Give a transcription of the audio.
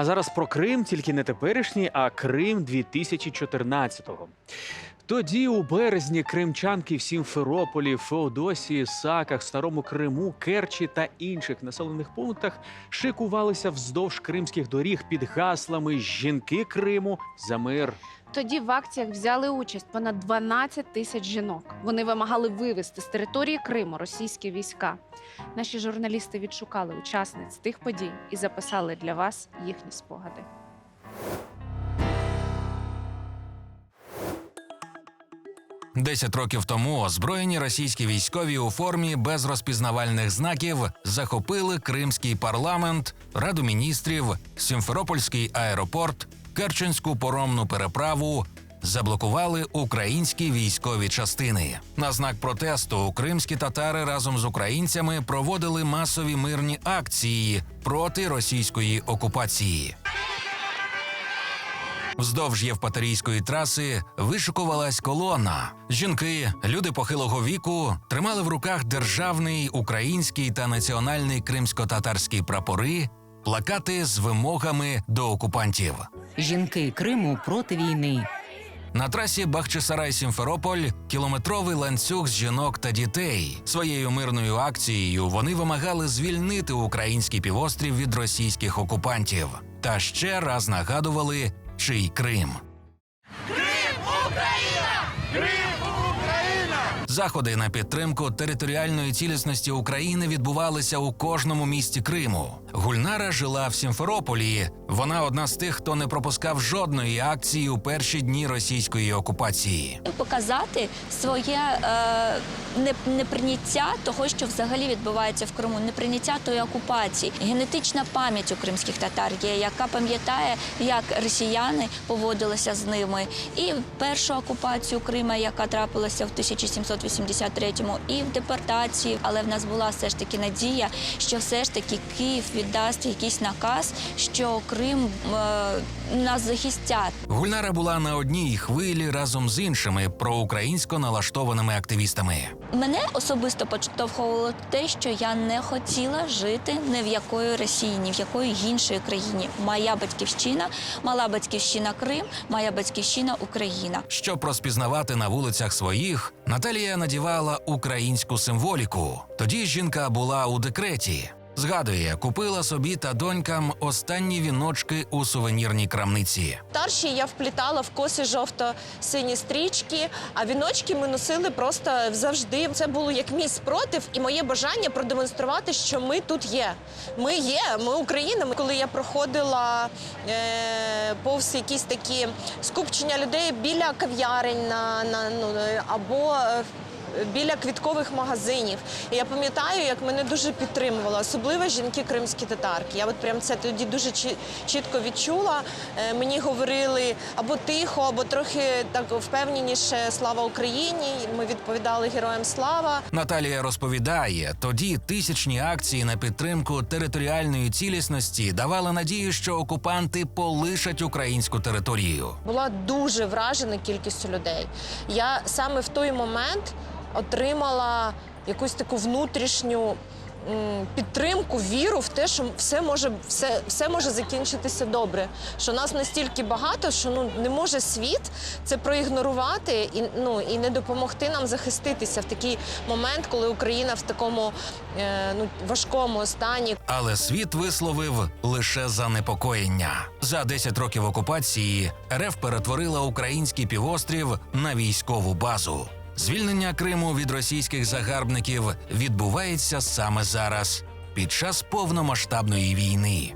А зараз про Крим, тільки не теперішній, а Крим 2014-го. Тоді, у березні, кримчанки в Сімферополі, Феодосії, Саках, Старому Криму, Керчі та інших населених пунктах шикувалися вздовж кримських доріг під гаслами Жінки Криму за мир. Тоді в акціях взяли участь понад 12 тисяч жінок. Вони вимагали вивезти з території Криму російські війська. Наші журналісти відшукали учасниць тих подій і записали для вас їхні спогади. Десять років тому озброєні російські військові у формі без розпізнавальних знаків захопили Кримський парламент, Раду міністрів, Сімферопольський аеропорт, Керченську поромну переправу. Заблокували українські військові частини. На знак протесту кримські татари разом з українцями проводили масові мирні акції проти російської окупації. Вздовж Євпаторійської траси вишикувалась колона. Жінки, люди похилого віку тримали в руках державний український та національний кримсько-татарський прапори, плакати з вимогами до окупантів. Жінки Криму проти війни. На трасі Бахчисарай-Сімферополь кілометровий ланцюг з жінок та дітей. Своєю мирною акцією вони вимагали звільнити український півострів від російських окупантів та ще раз нагадували, чий Крим. Україна? Крим Україна. Заходи на підтримку територіальної цілісності України відбувалися у кожному місті Криму. Гульнара жила в Сімферополі. Вона одна з тих, хто не пропускав жодної акції у перші дні російської окупації. показати своє е, не- неприйняття того, що взагалі відбувається в Криму, неприйняття тої окупації. Генетична пам'ять у кримських татар є, яка пам'ятає, як росіяни поводилися з ними, і першу окупацію Крима, яка трапилася в 1783-му, і в депортації. Але в нас була все ж таки надія, що все ж таки Київ віддасть якийсь наказ, що Крим е, нас захистять. Гульнара була на одній хвилі разом з іншими проукраїнсько налаштованими активістами. Мене особисто поштовхувало те, що я не хотіла жити ні в якої Росії, ні в якої іншої країні. Моя батьківщина, мала батьківщина Крим, моя батьківщина Україна. Щоб розпізнавати на вулицях своїх, Наталія надівала українську символіку. Тоді жінка була у декреті. Згадує, купила собі та донькам останні віночки у сувенірній крамниці. Старші я вплітала в коси жовто-сині стрічки, а віночки ми носили просто завжди. Це було як мій спротив і моє бажання продемонструвати, що ми тут є. Ми є, ми Україна. Коли я проходила е, повз якісь такі скупчення людей біля кав'ярень на, на ну е, або. Біля квіткових магазинів. І я пам'ятаю, як мене дуже підтримували, особливо жінки кримські татарки. Я от прям це тоді дуже чі- чітко відчула. Е, Мені говорили або тихо, або трохи так впевненіше Слава Україні. Ми відповідали героям слава. Наталія розповідає, тоді тисячні акції на підтримку територіальної цілісності давали надію, що окупанти полишать українську територію. Була дуже вражена кількістю людей. Я саме в той момент отримала якусь таку внутрішню. Підтримку, віру в те, що все може, все, все може закінчитися добре. Що нас настільки багато, що ну не може світ це проігнорувати і ну і не допомогти нам захиститися в такий момент, коли Україна в такому е, ну важкому стані. Але світ висловив лише занепокоєння. За 10 років окупації РФ перетворила український півострів на військову базу. Звільнення Криму від російських загарбників відбувається саме зараз, під час повномасштабної війни.